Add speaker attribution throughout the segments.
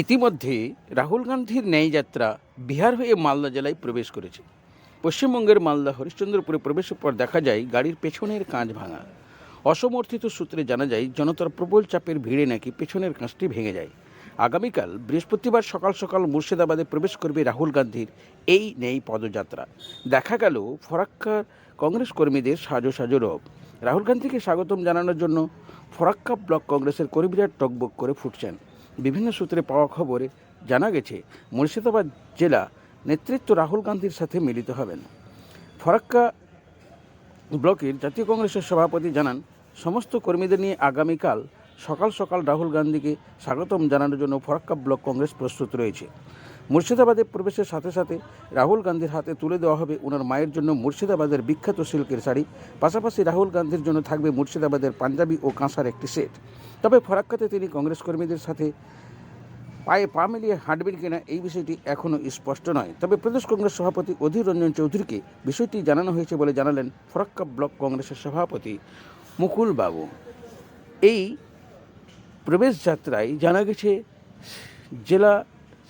Speaker 1: ইতিমধ্যে রাহুল গান্ধীর ন্যায়যাত্রা বিহার হয়ে মালদা জেলায় প্রবেশ করেছে। পশ্চিমবঙ্গের মালদা হরিশ্চন্দ্রপুরে প্রবেশের পর দেখা যায় গাড়ির পেছনের কাঁচ ভাঙা। অসমর্থিত সূত্রে জানা যায়, জনতার প্রবল চাপের ভিড়ে নাকি পেছনের কাঁচটি ভেঙে যায়। আগামীকাল বৃহস্পতিবার সকাল সকাল মুর্শিদাবাদে প্রবেশ করবে রাহুল গান্ধীর এই নেই পদযাত্রা। দেখা গেল ফরাক্কার কংগ্রেস কর্মীদের সাজো সাজো রব। রাহুল গান্ধীকে স্বাগতম জানানোর জন্য ফরাক্কা ব্লক কংগ্রেসের কর্মীরা টকবক করে ফুটছেন। বিভিন্ন সূত্রে পাওয়া খবরে জানা গেছে, মুর্শিদাবাদ জেলা নেতৃত্ব রাহুল গান্ধীর সাথে মিলিত হবেন। ফরাক্কা ব্লকের জাতীয় কংগ্রেসের সভাপতি জানান, সমস্ত কর্মীদের নিয়ে আগামীকাল সকাল সকাল রাহুল গান্ধীকে স্বাগতম জানানোর জন্য ফরাক্কা ব্লক কংগ্রেস প্রস্তুত রয়েছে। মুর্শিদাবাদে প্রবেশের সাথে সাথে রাহুল গান্ধীর হাতে তুলে দেওয়া হবে ওনার মায়ের জন্য মুর্শিদাবাদের বিখ্যাত সিল্কের শাড়ি। পাশাপাশি রাহুল গান্ধীর জন্য থাকবে মুর্শিদাবাদের পাঞ্জাবি ও কাঁসার একটি সেট। তবে ফরাক্কাতে তিনি কংগ্রেস কর্মীদের সাথে পায়ে পা মিলিয়ে হাঁটবেন কিনা এই বিষয়টি এখনও স্পষ্ট নয়। তবে প্রদেশ কংগ্রেস সভাপতি অধীর রঞ্জন চৌধুরীকে বিষয়টি জানানো হয়েছে বলে জানালেন ফরাক্কা ব্লক কংগ্রেসের সভাপতি মুকুল বাবু। এই প্রবেশ যাত্রায় জানা গেছে, জেলা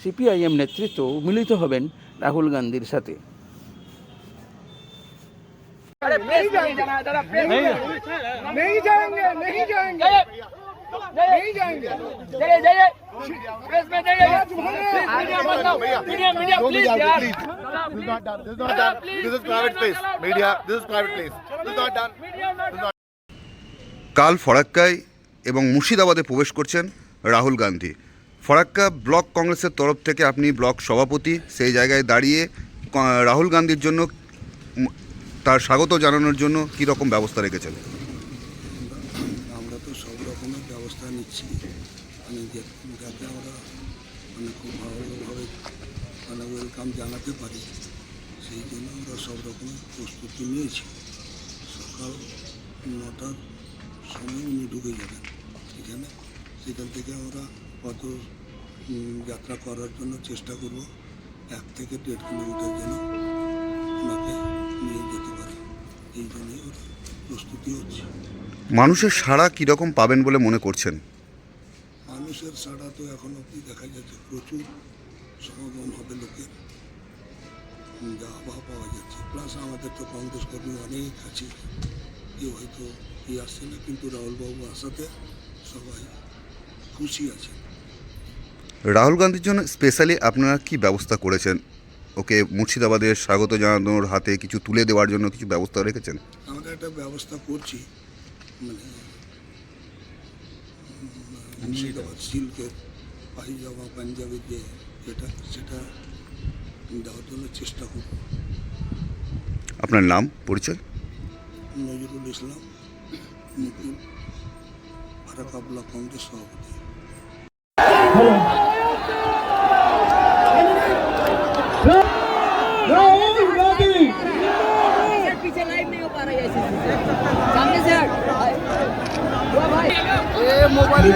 Speaker 1: সিপিআইএম নেতৃত্ব মিলিত হবেন রাহুল গান্ধীর সাথে।
Speaker 2: কাল ফরাক্কায় এবং মুর্শিদাবাদে প্রবেশ করছেন রাহুল গান্ধী। ফরাক্কা ব্লক কংগ্রেসের তরফ থেকে আপনি ব্লক সভাপতি সেই জায়গায় দাঁড়িয়ে রাহুল গান্ধীর জন্য তার স্বাগত জানানোর জন্য কী রকম ব্যবস্থা রেখেছেন?
Speaker 3: আমরা তো সব রকমের ব্যবস্থা নিচ্ছি। মানে যাতে আমরা মানে খুব ভালোভাবে মানে ওয়েলকাম জানাতে পারি। সেই জন্য আমরা সব রকমের প্রস্তুতি নিয়েছি। সকাল নটার সময় উনি ঢুকে যাবেন। এখানে সেখান থেকে আমরা কত যাত্রা করার জন্য চেষ্টা করব। এক থেকে দেড় কিলোমিটার যেন ওনাকে নিয়ে যেতে পারে। এই জন্যই ওর প্রস্তুতি হচ্ছে।
Speaker 2: মানুষের সাড়া কীরকম পাবেন বলে মনে করছেন?
Speaker 3: মানুষের সাড়া তো এখন অবধি দেখা যাচ্ছে। প্রচুর সমাগম হবে লোকের। যা আবহাওয়া পাওয়া যাচ্ছে। প্লাস আমাদের তো কংগ্রেস কর্মী অনেক আছে। কেউ হয়তো কি আসছে না কিন্তু রাহুলবাবু আসাতে সবাই খুশি আছে
Speaker 2: রাহুল গান্ধীর জন্য স্পেশালি আপনারা কি ব্যবস্থা করেছেন? ওকে মুর্শিদাবাদে স্বাগত জানানোর হাতে কিছু তুলে দেওয়ার জন্য কিছু ব্যবস্থা রেখেছেন?
Speaker 3: আমরা একটা ব্যবস্থা করছি মানে মুর্শিদাবাদ সিল্কের পাইজামা পাঞ্জাবির যে যেটা সেটা দেওয়ার জন্য চেষ্টা করব।
Speaker 2: আপনার নাম পরিচয়?
Speaker 3: নজরুল ইসলাম মুকুল ফারাকা ব্লক কংগ্রেস সভাপতি।
Speaker 4: মোবাইলে